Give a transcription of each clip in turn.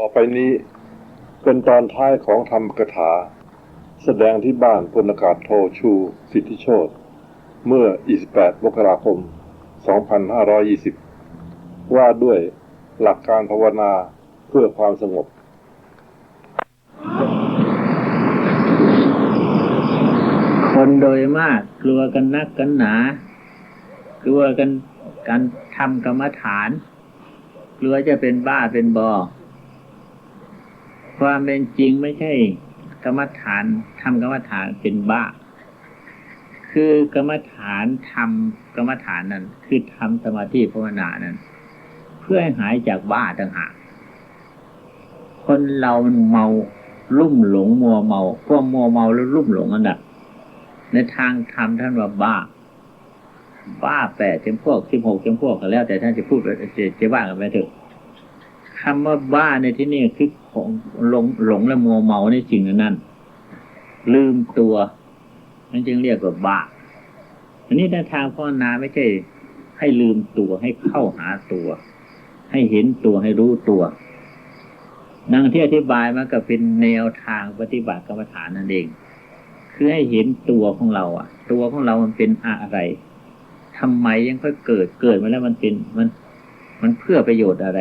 ต่อไปนี้เป็นตอนท้ายของธรรมกถา แสดงที่บ้านพลอากาศโทชู สิทธิโชตเมื่อ 28 มกราคม 2520 ว่าด้วยหลักการภาวนาเพื่อความสงบ คนโดยมากกลัวกันนักกันหนา กลัวกันการทำกรรมฐาน กลัวจะเป็นบ้าเป็นบอ ความเป็นจริงไม่ใช่กรรมฐานทำกรรมฐานเป็นบ้า คือกรรมฐานทำกรรมฐานนั้น คือทำสมาธิภาวนานั้น เพื่อให้หายจากบ้าต่างหากคนเรามันเมาลุ่มหลงมัวเมาพวกมัวเมาแล้วลุ่มหลงอันดับในทางธรรมท่านว่าบ้า บ้าแปดเจมพวกสิบหกเจมพวกกันแล้วแต่ท่านจะพูดจะจะว่ากันไปเถอะ คำว่าบ้าในที่นี้คือของหลงหลงและมัวเมาในสิ่งนั้น ลืมตัวนั่นจึงเรียกว่าบ้า อันนี้ในทางภาวนาไม่ใช่ ให้ลืมตัวให้เข้าหาตัว ให้เห็นตัวให้รู้ตัวนังที่อธิบายมาก็เป็นแนวทางปฏิบัติกรรมฐานนั่นเอง คือให้เห็นตัวของเรา อะ ตัวของเรามันเป็นอะไรทำไมยังค่อยเกิดเกิดมาแล้วมันเป็นมัน มันเพื่อประโยชน์อะไร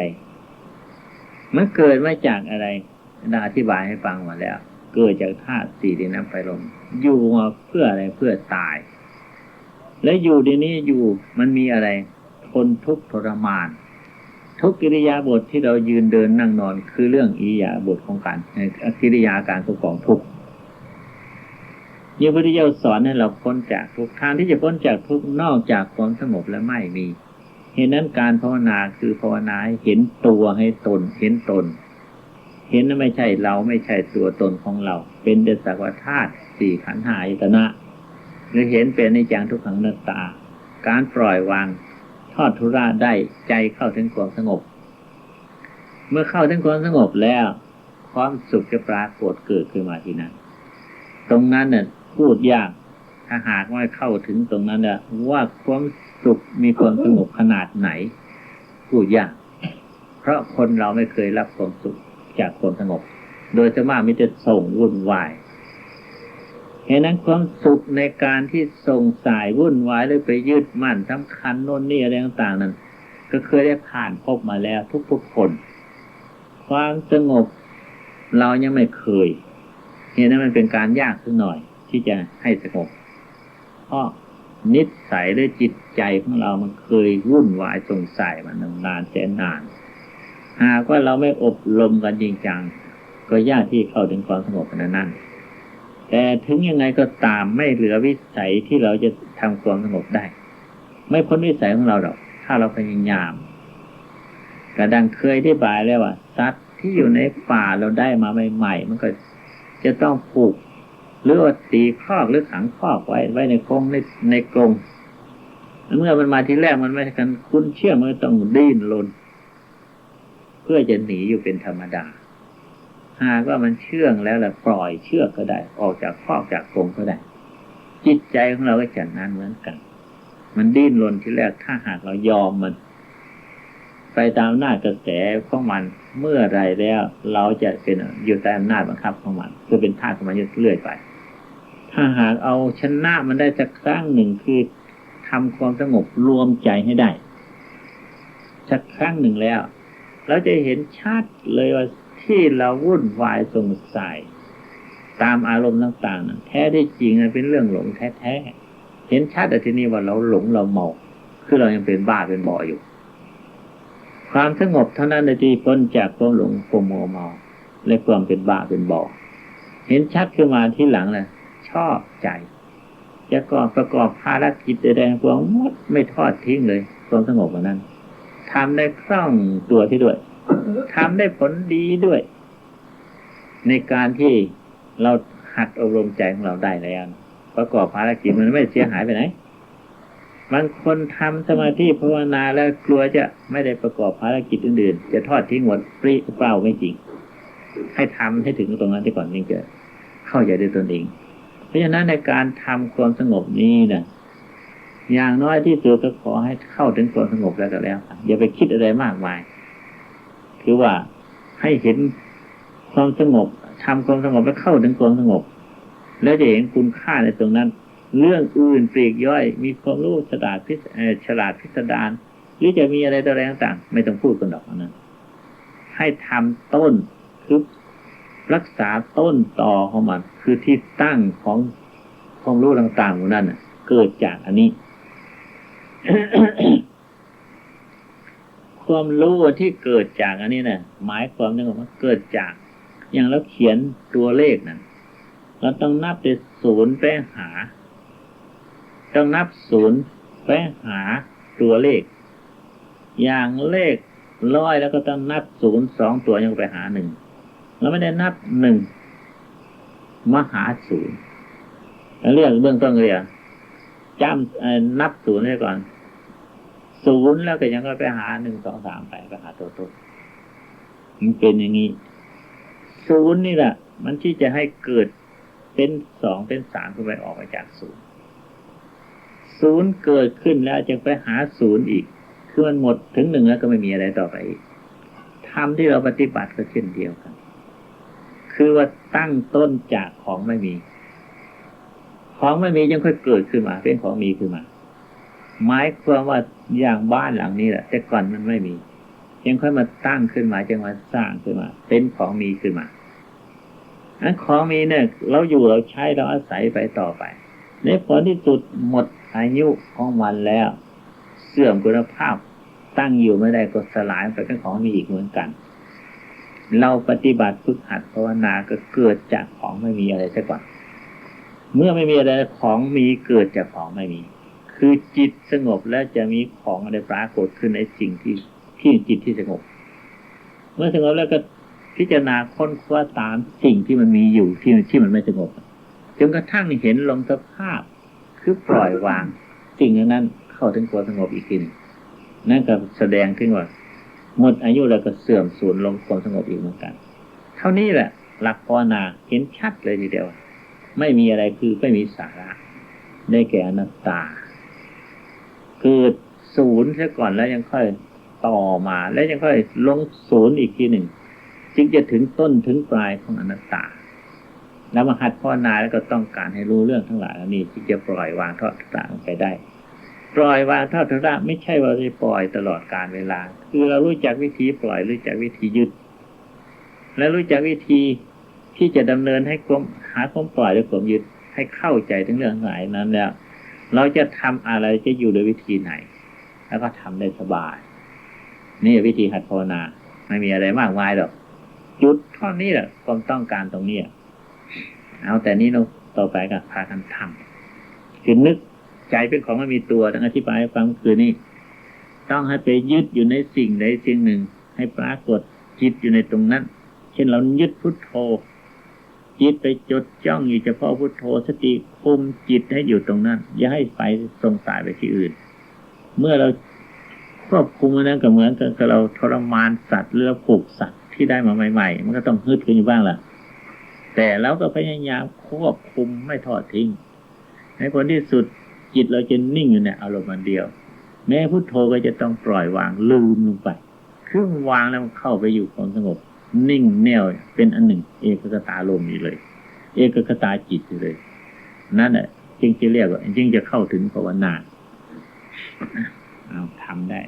มันเกิดมาจากอะไรด้อธิบายให้ฟังมาแล้ว เกิดจากธาตุสี่ดินน้ำไฟลม อยู่มาเพื่ออะไรเพื่อตาย และอยู่ในนี้อยู่มันมีอะไร ทนทุกข์ทรมาน ทุกกิริยาบทที่เรายืนเดินนั่งนอน คือเรื่องอิยาบทของการกิริยาการประกอบทุกข์ยี่งพุทธเจ้าสอนให้เราพ้นจากทุกทางที่จะพ้นจากทุกนอกจากความสงบและไม่มี เหตุนั้นการภาวนาคือภาวนาเห็นตัวให้ตน เห็นตน เห็นว่าไม่ใช่เราไม่ใช่ตัวตนของเรา เป็นเดสักวธาตุสี่ขันธ์หายตนะหรือเห็นเป็นในจังทุกขังนัตตา การปล่อยวางทอดทุราได้ใจเข้าถึงความสงบ เมื่อเข้าถึงความสงบแล้ว ความสุขจะปรากฏเกิดขึ้นมาที่นั้น ตรงนั้นเนี่ยพูดยากถ้าหากว่าเข้าถึงตรงนั้นเนี่ยว่าความ สุขมีความสงบขนาดไหนพูดยากเพราะคนเราไม่เคยรับความสุขจากความสงบ โดยสมากมิจะส่งวุ่นวายเหตุนั้นความสุขในการที่ส่งสายวุ่นวายหรือไปยึดมั่นสำคัญโน่นนี่อะไรต่างๆนั้น ก็เคยได้ผ่านพบมาแล้วทุกๆคน ความสงบเรายังไม่เคยเหตุนั้นมันเป็นการยากขึ้นหน่อยที่จะให้สงบเพราะ นิสัยหรือจิตใจของเรามันเคยวุ่นวายสงสัยมานานแสนนาน หากว่าเราไม่อบรมกันจริงจังก็ยากที่เข้าถึงความสงบนั้นนั่นแต่ถึงยังไงก็ตามไม่เหลือวิสัยที่เราจะทำความสงบได้ ไม่พ้นวิสัยของเราหรอก ถ้าเราพยายามกระดังเคยที่บายแล้วว่าสัตว์ที่อยู่ในป่าเราได้มาใหม่ ๆ มันก็จะต้องผูก หรือตีคอกหรือขังคอกไว้ไว้ในกรงในในกรงเมื่อมันมาทีแรกมันไม่กันคุ้นเชื่อมันต้องดิ้นรนเพื่อจะหนีอยู่เป็นธรรมดา หากว่ามันเชื่องแล้วละปล่อยเชือกก็ได้ ออกจากคอกจากกรงก็ได้ จิตใจของเราก็ฉันนั้นเหมือนกัน มันดิ้นรนทีแรกถ้าหากเรายอมมัน ไปตามหน้ากระแสของมันเมื่อไรแล้ว เราจะเป็นอยู่ใต้อำนาจบังคับของมันคือเป็นท่าของมันเรื่อยไป ถ้าหากเอาชนะมันได้สักครั้งหนึ่งคือทำความสงบรวมใจให้ได้ สักครั้งหนึ่งแล้ว เราจะเห็นชัดเลยว่าที่เราวุ่นวายสงสัยตามอารมณ์ต่างๆแท้ที่จริงเป็นเรื่องหลงแท้ๆ เห็นชัดแต่ทีนี้ว่าเราหลงเราเมา คือเรายังเป็นบ้าเป็นบ่ออยู่ ความสงบเท่านั้นที่พ้นจากความหลงความโมเมาและความเป็นบ้าเป็นบ่อ เห็นชัดขึ้นมาที่หลังเลย ชอบใจ จะก่อประกอบภารกิจใดๆความมดไม่ทอดทิ้งเลยความสงบนั้นทำได้คล่องตัวที่ด้วยทำได้ผลดีด้วย ในการที่เราหัดอบรมใจของเราได้แล้วประกอบภารกิจมันไม่เสียหายไปไหนบางคนทำสมาธิภาวนาแล้วกลัวจะไม่ได้ประกอบภารกิจอื่นๆ จะทอดทิ้งหมดปรีเปล่าไม่จริง ให้ทำให้ถึงตรงนั้นที่ก่อนจึงจะเข้าใจด้วยตนเอง ราะฉะนั้นในการทำความสงบนี้นะอย่างน้อยที่สุดก็ขอให้เข้าถึงความสงบแล้วก็แล้วอย่าไปคิดอะไรมากมาย คือว่าให้เห็นความสงบทำความสงบแล้วเข้าถึงความสงบ แล้วจะเห็นคุณค่าในตรงนั้น เรื่องอื่นปลีกย่อย มีความรู้ฉลาดพิสเอ่อฉลาดพิสดารหรือจะมีอะไรต่ออะไรต่างๆไม่ต้องพูดกันดอกนนั้นให้ทำต้นคือ รักษาต้นต่อของมัน คือที่ตั้งของความรู้ต่างๆของนั้นน่ะเกิดจากอันนี้ ความรู้ที่เกิดจากอันนี้นะ่ะ หมายความนึงว่าเกิดจาก อย่างเราเขียนตัวเลขนั้นเราต้องนับจากศูนย์ไปหา ต้องนับศูนย์ไปหาตัวเลข อย่างเลขร้อยแล้วก็ต้องนับศูนย์สองตัวยังไปหาหนึ่ง เราไม่ได้นับหนึ่งมหาศูนย์เรียกเบื้องต้นเรียกจำนับศูนย์ไว้ก่อน ศูนย์แล้วก็ยังก็ไปหาหนึ่งสองสามไปไปหาตัวต้นมันเป็นอย่างนี้ ศูนย์นี่แหละ มันที่จะให้เกิดเป็นสองเป็นสามขึ้นไปออกมาจากศูนย์ศูนย์เกิดขึ้นแล้วจึงไปหาศูนย์อีก คือมันหมดถึงหนึ่งแล้วก็ไม่มีอะไรต่อไปอีกทำที่เราปฏิบัติก็เช่นเดียวกัน คือว่าตั้งต้นจากของไม่มี ของไม่มียังค่อยเกิดขึ้นมา เป็นของมีขึ้นมา หมายความว่าอย่างบ้านหลังนี้แหละแต่ก่อนมันไม่มียังค่อยมาตั้งขึ้นมาจึงมาสร้างขึ้นมา เป็นของมีขึ้นมาอันของมีเนี่ยเราอยู่เราใช้เราอาศัยไปต่อไป ในผลที่สุดหมดอายุของมันแล้ว เสื่อมคุณภาพตั้งอยู่ไม่ได้ก็สลายไปเป็นของมีอีกเหมือนกัน เราปฏิบัติฝึกหัดภาวนาก็เกิดจากของไม่มีอะไรซะก่อน เมื่อไม่มีอะไรของมีเกิดจากของไม่มี คือจิตสงบแล้วจะมีของอะไรปรากฏขึ้นในสิ่งที่ที่จิตที่สงบ เมื่อสงบแล้วก็พิจารณาค้นคว้าตามสิ่งที่มันมีอยู่ที่ที่มันไม่สงบจนกระทั่งเห็นลงสภาพ คือปล่อยวาง สิ่งนั้นเข้าถึงความสงบอีกทีนึงนั่นก็แสดงถึงว่า หมดอายุแล้วก็เสื่อมสูญลงความสงบอีกเหมือนกัน เท่านี้แหละ หลักภาวนาเห็นชัดเลยทีเดียว ไม่มีอะไรคือไม่มีสาระ ได้แก่อนัตตาเกิดศูนย์ซะก่อนแล้วยังค่อยต่อมา แล้วยังค่อยลงศูนย์อีกทีหนึ่งจึงจะถึงต้นถึงปลายของอนัตตา แล้วมาหัดภาวนาแล้วก็ต้องการให้รู้เรื่องทั้งหลายเหล่านี้ที่จะปล่อยวางทอดต่างไปได้ ปล่อยวางเทอดทุระไม่ใช่ว่าจะปล่อยตลอดการเวลา คือเรารู้จักวิธีปล่อยรู้จักวิธียึดและรู้จักวิธีที่จะดำเนินให้ความหาความปล่อยและความยึดให้เข้าใจถึงเรื่องทั้งหลายนั้นแล้วเราจะทำอะไรจะอยู่โดยวิธีไหน แล้วก็ทำได้สบาย นี่วิธีหัดภาวนา ไม่มีอะไรมากมายหรอกจุดเท่านี้แหละความต้องการตรงนี้อะเอาแต่นี้เราต่อไปก็พากันทำคือนึก ใจเป็นของไม่มีตัวทั้งอธิบายให้ฟังคือนี่ต้องให้ไปยึดอยู่ในสิ่งใดสิ่งหนึ่ง ให้ปรากฏจิตอยู่ในตรงนั้น เช่นเรายึดพุทโธ จิตไปจดจ้องอยู่เฉพาะพุทโธสติคุมจิตให้อยู่ตรงนั้น อย่าให้ไปส่งสายไปที่อื่น เมื่อเราควบคุมมันนั้นก็เหมือนกับเราทรมานสัตว์หรือปลูกสัตว์ที่ได้มาใหม่ ๆ มันก็ต้องฮึดกันอยู่บ้างล่ะ แต่เราก็พยายามควบคุมไม่ทอดทิ้งในผลที่สุด จิตเราจะนิ่งอยู่ในอารมณ์อันเดียว แม้พุทโธก็จะต้องปล่อยวางลืมลงไปครึ่งวางแล้วมันเข้าไปอยู่ความสงบ นิ่งแน่วเป็นอันหนึ่ง เอกคตาลมอยู่เลย เอกคตาจิตอยู่เลย นั่นแหละจึงจะเรียกว่าจึงจะเข้าถึงภาวนาเอาทำได้